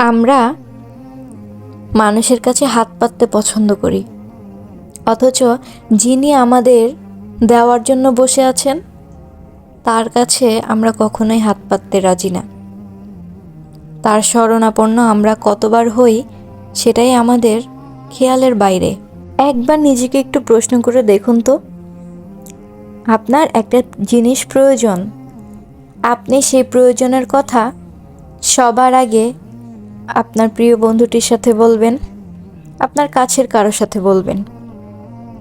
আমরা মানুষের কাছে হাত পাততে পছন্দ করি। অথচ যিনি আমাদের দেওয়ার জন্য বসে আছেন, তার কাছে আমরা কখনোই হাত পাততে রাজি না। তার শরণাপন্ন আমরা কতবার হই, সেটাই আমাদের খেয়ালের বাইরে। একবার নিজেকে একটু প্রশ্ন করে দেখুন তো। আপনার একটা জিনিস প্রয়োজন। আপনি সেই প্রয়োজনের কথা সবার আগে আপনার প্রিয় বন্ধুটির সাথে বলবেন, আপনার কাছের কারোর সাথে বলবেন।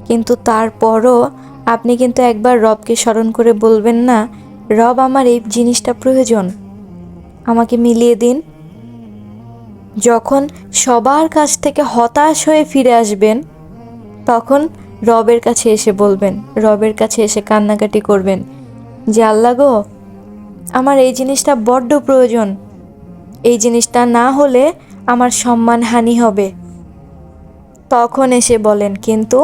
কিন্তু তারপরও আপনি কিন্তু একবার রবকে স্মরণ করে বলবেন না, রব আমার এই জিনিসটা প্রয়োজন, আমাকে মিলিয়ে দিন। যখন সবার কাছ থেকে হতাশ হয়ে ফিরে আসবেন, তখন রবের কাছে এসে বলবেন, রবের কাছে এসে কান্নাকাটি করবেন যে, আল্লাহ গো, আমার এই জিনিসটা বড্ড প্রয়োজন এই জিনিসটা না হলে আমার সম্মানহানি হবে। তখন এসে বলেন, কিন্তু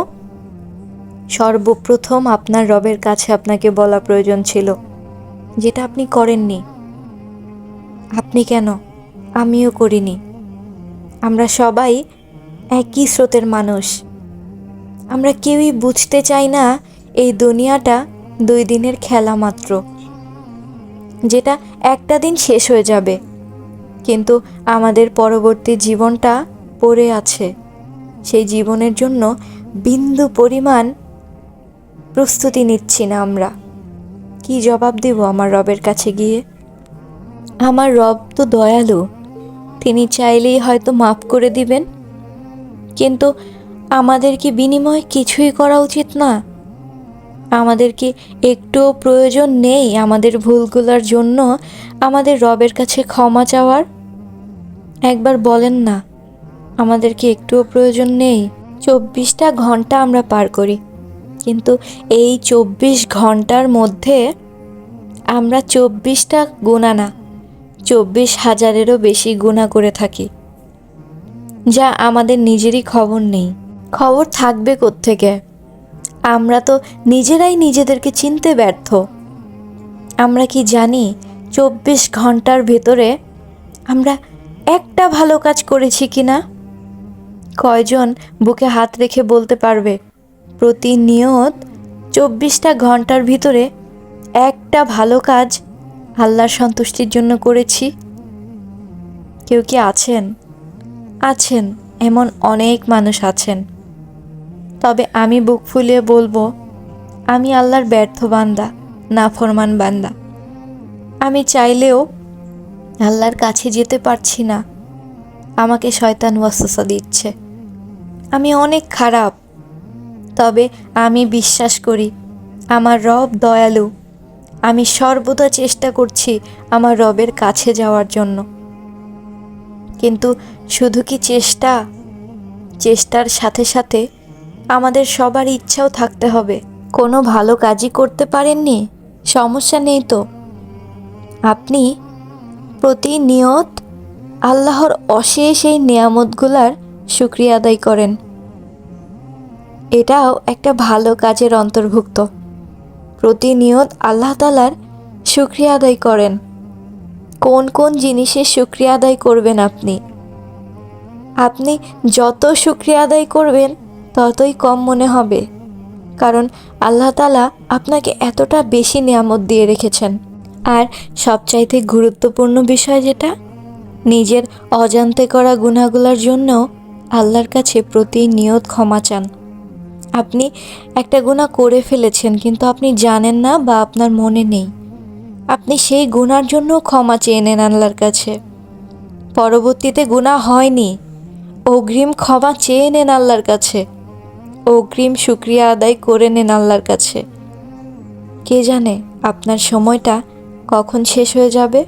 সর্বপ্রথম আপনার রবের কাছে আপনাকে বলা প্রয়োজন ছিল, যেটা আপনি করেননি। আপনি কেন? আমিও করিনি। আমরা সবাই একই স্রোতের মানুষ। আমরা কেউই বুঝতে চাই না এই দুনিয়াটা দুই দিনের খেলা মাত্র, যেটা একটা দিন শেষ হয়ে যাবে। কিন্তু আমাদের পরবর্তী জীবনটা পড়ে আছে। সেই জীবনের জন্য বিন্দু পরিমাণ প্রস্তুতি নিচ্ছি না আমরা। কি জবাব দেব আমার রবের কাছে গিয়ে? আমার রব তো দয়ালু। তিনি চাইলেই হয়তো মাফ করে দিবেন। কিন্তু আমাদের কি বিনিময় কিছুই করা উচিত না? আমাদের কি একটুও প্রয়োজন নেই আমাদের ভুলগুলোর জন্য আমাদের রবের কাছে ক্ষমা চাওয়ার? একবার বলেন না। আমাদের কি একটুও প্রয়োজন নেই? চব্বিশটা ঘণ্টা আমরা পার করি। কিন্তু এই চব্বিশ ঘণ্টার মধ্যে আমরা চব্বিশটা গুণা না, চব্বিশ হাজারেরও বেশি গুণা করে থাকি, যা আমাদের নিজেরই খবর নেই। খবর থাকবে থেকে আমরা তো নিজেরাই নিজেদেরকে চিনতে ব্যর্থ। আমরা কি জানি, চব্বিশ ঘণ্টার ভেতরে আমরা একটা ভালো কাজ করেছি কি না কয়জন বুকে হাত রেখে বলতে পারবে? প্রতিনিয়ত চব্বিশটা ঘণ্টার ভিতরে একটা ভালো কাজ আল্লাহর সন্তুষ্টির জন্য করেছি। কেউ কি আছেন? আছেন, এমন অনেক মানুষ আছেন। তবে আমি বুক ফুলিয়ে বলব, আমি আল্লাহর ব্যর্থ বান্দা, নাফরমান বান্দা। আমি চাইলেও আল্লাহর কাছে যেতে পারছি না। আমাকে শয়তান ওয়াসওয়াসা দিচ্ছে। আমি অনেক খারাপ। তবে আমি বিশ্বাস করি, আমার রব দয়ালু। আমি সর্বদা চেষ্টা করছি আমার রবের কাছে যাওয়ার জন্য। কিন্তু শুধু কি চেষ্টা? চেষ্টার সাথে সাথে আমাদের সবার ইচ্ছাও থাকতে হবে। কোনো ভালো কাজই করতে পারেননি? সমস্যা নেই তো। আপনি প্রতিনিয়ত আল্লাহর অশেষ এই নিয়ামতগুলার শুক্রিয়া আদায় করেন। এটাও একটা ভালো কাজের অন্তর্ভুক্ত। প্রতিনিয়ত আল্লাহ তালার শুক্রিয়া আদায় করেন। কোন কোন জিনিসের শুক্রিয়া আদায় করবেন আপনি? আপনি যত শুক্রিয়া আদায় করবেন, ততই কম মনে হবে। কারণ আল্লাহ তালা আপনাকে এতটা বেশি নিয়ামত দিয়ে রেখেছেন। আর সবচাইতে গুরুত্বপূর্ণ বিষয় যেটা, নিজের অজান্তে করা গুণাগুলার জন্যও আল্লাহর কাছে প্রতিনিয়ত ক্ষমা চান। আপনি একটা গুণা করে ফেলেছেন, কিন্তু আপনি জানেন না বা আপনার মনে নেই। আপনি সেই গুণার জন্য ক্ষমা চেয়ে নেন আল্লাহর কাছে। পরবর্তীতে গুণা হয়নি। অগ্রিম ক্ষমা চেয়ে নেন আল্লাহর কাছে। অগ্রিম শুক্রিয়া আদায় করে নেন আল্লাহর কাছে। কে জানে আপনার সময়টা কখন শেষ হয়ে যাবে?